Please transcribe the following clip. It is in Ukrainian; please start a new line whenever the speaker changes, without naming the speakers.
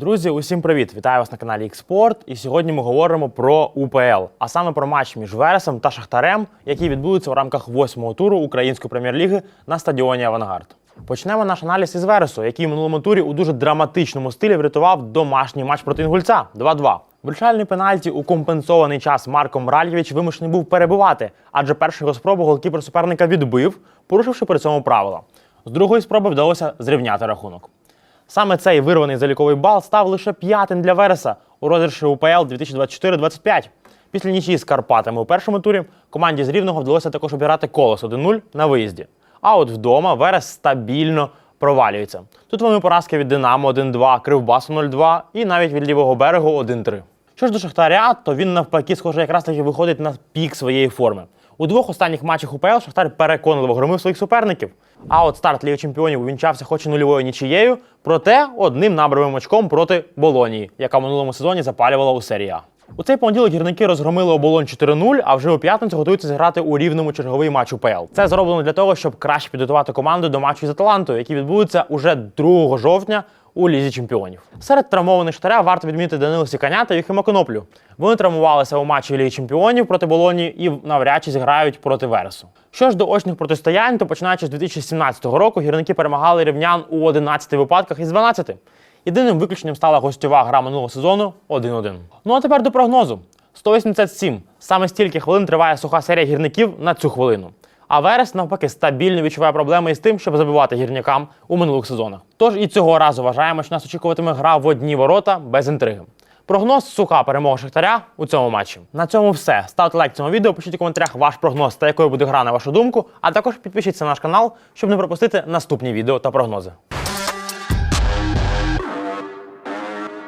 Друзі, усім привіт! Вітаю вас на каналі Xport. І сьогодні ми говоримо про УПЛ, а саме про матч між Вересом та Шахтарем, який відбудеться у рамках восьмого туру Української прем'єр-ліги на стадіоні Авангард. Почнемо наш аналіз із Вересу, який в минулому турі у дуже драматичному стилі врятував домашній матч проти Інгульця 2-2. Вирішальний пенальті у компенсований час Марко Мральєвич вимушений був перебивати, адже першу його спробу голкіпер суперника відбив, порушивши при цьому правила. З другої спроби вдалося зрівняти рахунок. Саме цей вирваний заліковий бал став лише п'ятим для Вереса у розіграші УПЛ 2024-25. Після нічії з Карпатами у першому турі команді з Рівного вдалося також обіграти колос 1-0 на виїзді. А от вдома Верес стабільно провалюється. Тут вони поразки від Динамо 1-2, Кривбасу 0-2 і навіть від лівого берегу 1-3. Що ж до Шахтаря, то він навпаки, схоже, якраз таки виходить на пік своєї форми. У двох останніх матчах УПЛ Шахтар переконливо громив своїх суперників. А от старт Ліги Чемпіонів увінчався хоч і нульовою нічією, проте одним набравим очком проти Болонії, яка в минулому сезоні запалювала у серії. У цей понеділок гірники розгромили оболонь 4-0, а вже у п'ятницю готуються зіграти у рівному черговий матч УПЛ. Це зроблено для того, щоб краще підготувати команду до матчу з Аталантою, який відбудеться уже 2 жовтня у лізі чемпіонів. Серед травмованих штаря варто відмітити Данилу Сіканя та Юхима Коноплю. Вони травмувалися у матчі Ліги чемпіонів проти Болоні і навряд чи зіграють проти Вересу. Що ж до очних протистоянь, то починаючи з 2017 року гірники перемагали рівнян у 11 випадках із 12. Єдиним виключенням стала гостьова гра минулого сезону 1-1. Ну а тепер до прогнозу: 187. Саме стільки хвилин триває суха серія гірників на цю хвилину. А Верес навпаки стабільно відчуває проблеми із тим, щоб забивати гірнякам у минулих сезонах. Тож і цього разу вважаємо, що нас очікуватиме гра в одні ворота без інтриги. Прогноз суха перемога Шахтаря у цьому матчі. На цьому все. Ставте лайк цьому відео, пишіть у коментарях ваш прогноз та якою буде гра на вашу думку, а також підпишіться на наш канал, щоб не пропустити наступні відео та прогнози.